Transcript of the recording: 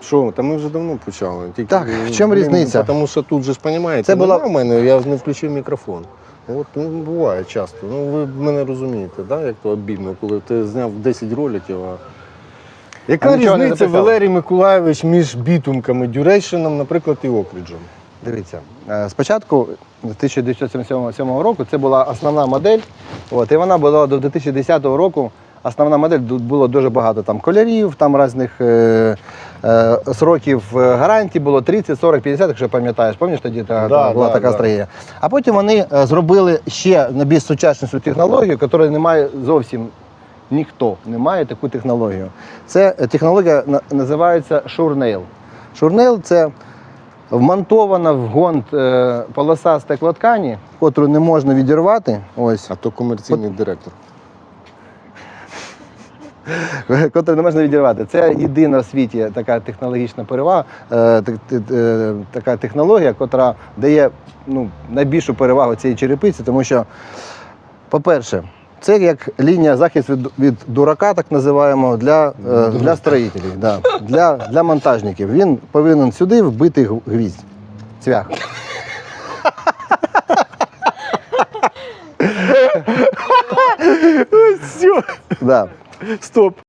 Що, та ми вже давно почали. Тільки, Так, в чому різниця? Тому що тут же ж розумієте, Це була- в мене, я не включив мікрофон. От ну, буває часто. Ну ви мене розумієте, да? як то обідно, коли ти зняв 10 роликів. А... Яка А нічого не різниця? Валерій Миколаєвич між бітумками, дюрейшеном, наприклад, і окріджем? Дивіться, е, спочатку 1977 року це була основна модель. От, і вона була до 2010 року. Основна модель тут було дуже багато там кольорів, там різних е, сроків е, гарантії було 30, 40, 50, якщо пам'ятаєш, пам'ятаєш тоді та, Да, була да, така да. стратегія. А потім вони е, зробили ще на більш сучаснішу технологію, яка не має зовсім ніхто не має таку технологію. Це е, технологія називається Шурнейл. Шурнейл це вмонтована в гонт е, полоса стеклоткані, котру не можна відірвати. Ось, А то комерційний директор. котру не можна відірвати. Це єдина в світі така технологічна перевага, е, е, така технологія, котра дає ну, найбільшу перевагу цієї черепиці, тому що, по-перше, це як лінія захисту від, від дурака, так називаємо, для, е, для строїтелів, да, для, для монтажників. Він повинен сюди вбити гв- гвіздь, цвях. Все, Да. Стоп.